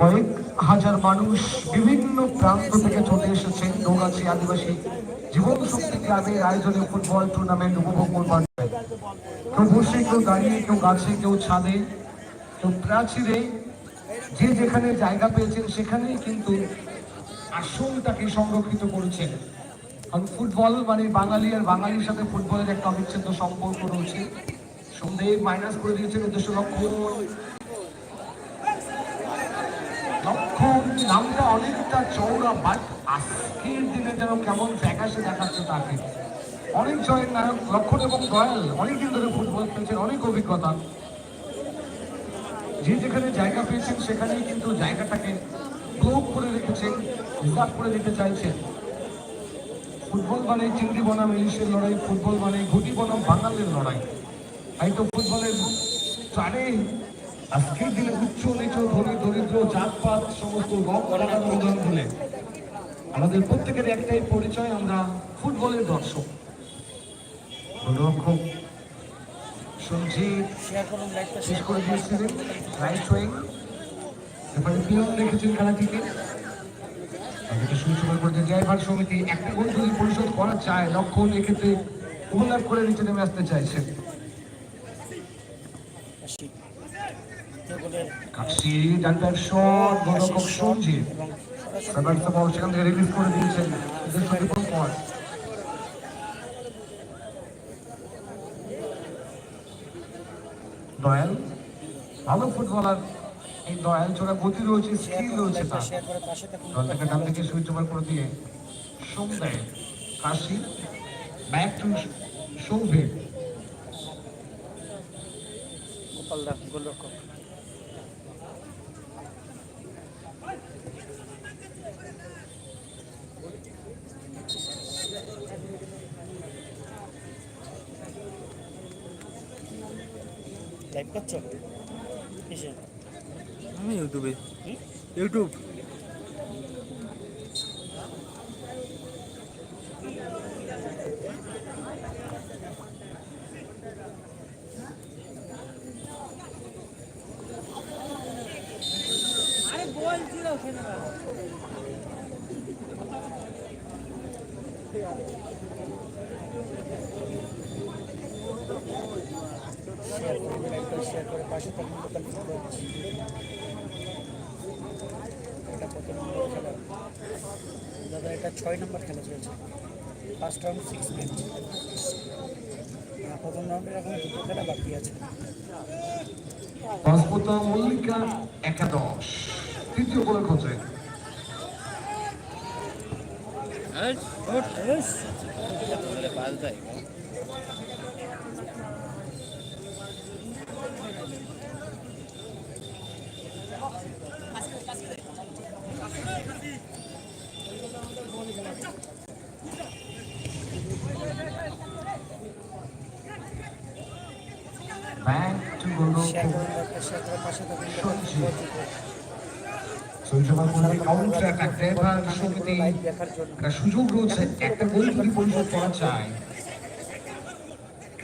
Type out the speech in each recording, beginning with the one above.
কয়েক হাজার মানুষ বিভিন্ন প্রান্ত থেকে চলে এসেছেন নৌগাছি আদিবাসী জীবন শক্তি ক্লাবের আয়োজনে ফুটবল টুর্নামেন্ট উপভোগ করবার। কেউ বসে কেউ দাঁড়িয়ে, কেউ গাছে, কেউ ছাদে, কেউ প্রাচীরে, যে যেখানে জায়গা পেয়েছেন সেখানেই কিন্তু আসনটাকে সংরক্ষিত করেছেন। কারণ ফুটবল মানে বাঙালি আর বাঙালির সাথে ফুটবলের একটা অবিচ্ছেদ্য সম্পর্ক রয়েছে। সন্দেহ মাইনাস করে দিয়েছেন উদ্দেশ্য লক্ষ্য লক্ষ্য নামটা অনেকটা চৌড়া বাট আজকের দিনে যেন কেমন ফ্যাকাশে দেখাচ্ছে তাকে। অনেক জয়ের নায়ক লক্ষণ এবং দয়াল অনেকদিন ধরে ফুটবল খেলছেন, অনেক অভিজ্ঞতা। যে যেখানে জায়গা পেয়েছেন, সেখানেই কিন্তু জায়গাটাকে গ্লোব করে রেখেছেন, রিজার্ভ করে দিতে চাইছেন। ফুটবল মানে চিংড়ি বনাম, ইলিশের লড়াই, ফুটবল মানে ঘুটি বনাম, বাঙালির লড়াই। তাই তো ফুটবলের চারে আজকের দিনে উচ্চ, নিচ, ধনী, দরিদ্র, জাতপাত, সমস্ত আলাদা অনুদান বলে আমাদের প্রত্যেকের একটাই পরিচয়, আমরা ফুটবলের দর্শক। গোলরক্ষক শেষ করে রাইট এবারে সমিতি। পরিশোধ করা চায় ওভারল্যাপ করে নিচে নেমে আসতে চাইছেন। কাশি ডান্ডার শট গোলরক্ষক সঞ্জিত সার্ভার বল সেখান থেকে রিলিজ করে দিয়েছেন। দয়াল ভালো ফুটবলার। এই দয়াল ছোড়া গতি রয়েছে স্কিল রয়েছে তার। দলটাকে ডান দিকে সুইচ ওভার করে দিয়ে সোম দেয় কাশি ব্যাক টু সৌভিক। গোলরক্ষক। লাইভ করছ? কিসে আমি ইউটিউবে। ইউটিউব। করে শেয়ার করে পাশে থাকুন লোকাল এটা কত নম্বর খেলা? দাদা এটা ছয় নম্বর খেলা চলছে। ফার্স্ট রাউন্ড সিক্স ম্যাচ প্রথম রাউন্ডের এখন দুটো খেলা বাকি আছে। পাসপোর্ট মল্লিকা একাদশ। তৃতীয় গোলের খোঁজে। ব্যাক টু শেয়ার গোলরক্ষক করুন লাইভটা শেয়ার করে পাশে থাকুন লোকাল সঞ্জিত। ফুটবল সঞ্জয় করলে কাউন্টার একটা সুযোগ রয়েছে একটা গোল যদি পরিশোধ করা চায়।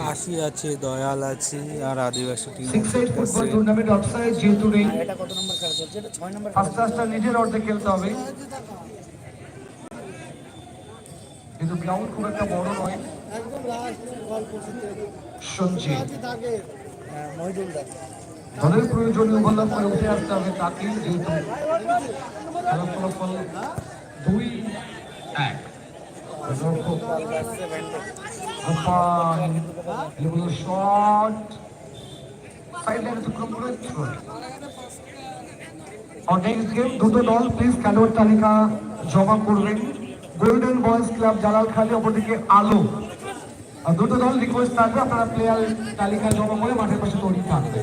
কাশি আছে দয়াল আছে আর আদিবাসী টিম ফুটবল টুর্নামেন্ট অফসাইড যেহেতু নেই। এটা কত নম্বর খেলা চলছে? এটা ছয় নম্বর আস্তে আস্তে নিজের অর্ধে খেলতে হবে। কিন্তু গ্রাউন্ড খুব একটা বড় নয়। সঞ্জিত মহিদুল দা। দলের প্রয়োজনীয় ওভারল্যাপ করে উঠে আসতে হবে তাকে যেহেতু দুই থ্রোট দুটো দল প্লিজ খেলোয়াড় তালিকা জমা করবেন গোল্ডেন বয়েজ ক্লাব জালাল খালি অপরদিকে আলো আর দুটো দল রিকোয়েস্ট থাকবে আপনারা প্লেয়ার তালিকা জমা করে মাঠের পাশে তৈরি থাকবে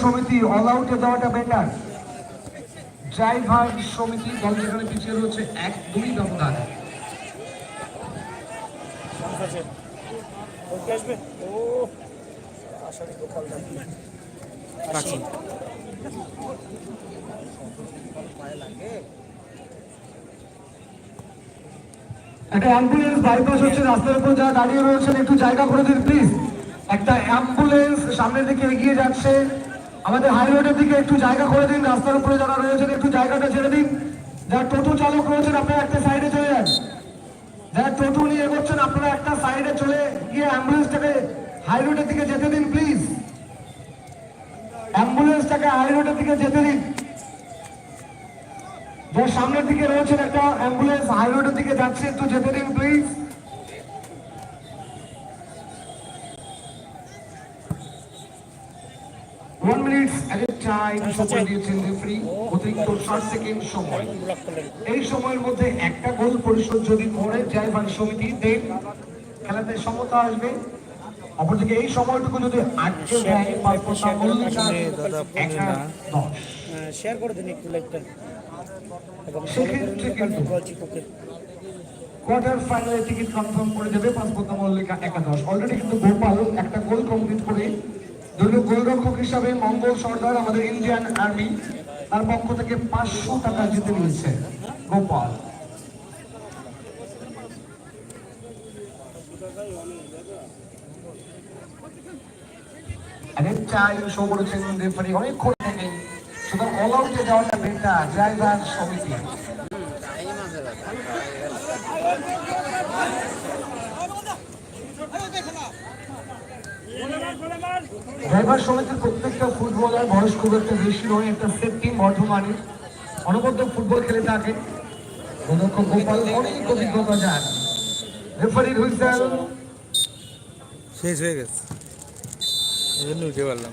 সমিতি অল আউটে দেওয়াটা বেটার ড্রাইভার সমিতি দল যেখানে পিছিয়ে রয়েছে এক দুই ব্যবধান। একটা অ্যাম্বুলেন্স বাইপাস হচ্ছে রাস্তার উপর যারা দাঁড়িয়ে রয়েছেন একটু জায়গা করে দিন প্লিজ একটা অ্যাম্বুলেন্স সামনের দিকে এগিয়ে যাচ্ছে। আমাদের হাই রোডের দিকে একটু জায়গা করে দিন, রাস্তার উপরে যারা রয়েছেন একটু জায়গাটা ছেড়ে দিন। যারা টোটো চালক রয়েছেন, আপনারা একটা সাইডে চলে যান। যারা টোটো নিয়ে এগোচ্ছেন, আপনারা একটা সাইডে চলে গিয়ে অ্যাম্বুলেন্সটাকে হাই রোডের দিকে যেতে দিন, প্লিজ। অ্যাম্বুলেন্সটাকে হাই রোডের দিকে যেতে দিন। যার সামনের দিকে রয়েছেন একটা অ্যাম্বুলেন্স হাই রোডের দিকে যাচ্ছে, একটু যেতে দিন, please. One minute at a time সময় দিয়েছেন রেফারি অতিরিক্ত ষাট সেকেন্ড সময়। এই সময়ের মধ্যে একটা গোল পরিশোধ যদি করে ড্রাইভার সমিতি দেন খেলাতে সমতা আসবে। অপরদিকে এই সময়টুকু যদি আটকে দেয় একটা দশ। শেয়ার করে দিন একটু ফলো সেক্ষেত্রে কিন্তু- কোয়ার্টার ফাইনালে টিকিট কনফার্ম করে দেবে পাঁচ পাসপোর্ট মল্লিকা একাদশ। অলরেডি কিন্তু গোপাল একটা গোল কমপ্লিট করে দলীয় গোলরক্ষক হিসাবে মঙ্গল সর্দার, আমাদের ইন্ডিয়ান আর্মি তার পক্ষ থেকে পাঁচশো টাকা জিতে নিয়েছে গোপাল। অনেকক্ষণ সুতরাং অল আউটে যাওয়াটা বেটার ড্রাইভার সমিতি। ড্রাইভার সমিতির প্রত্যেকটা ফুটবলার বয়স খুব একটা বেশি নয়, একটা সেট টিম বর্ধমানে অনবদ্য ফুটবল খেলে থাকে গোলক্ষ গোপাল, অনেক অভিজ্ঞতা যান হুইসেল। শেষ হয়ে গেছে। এই জন্য উঠে পারলাম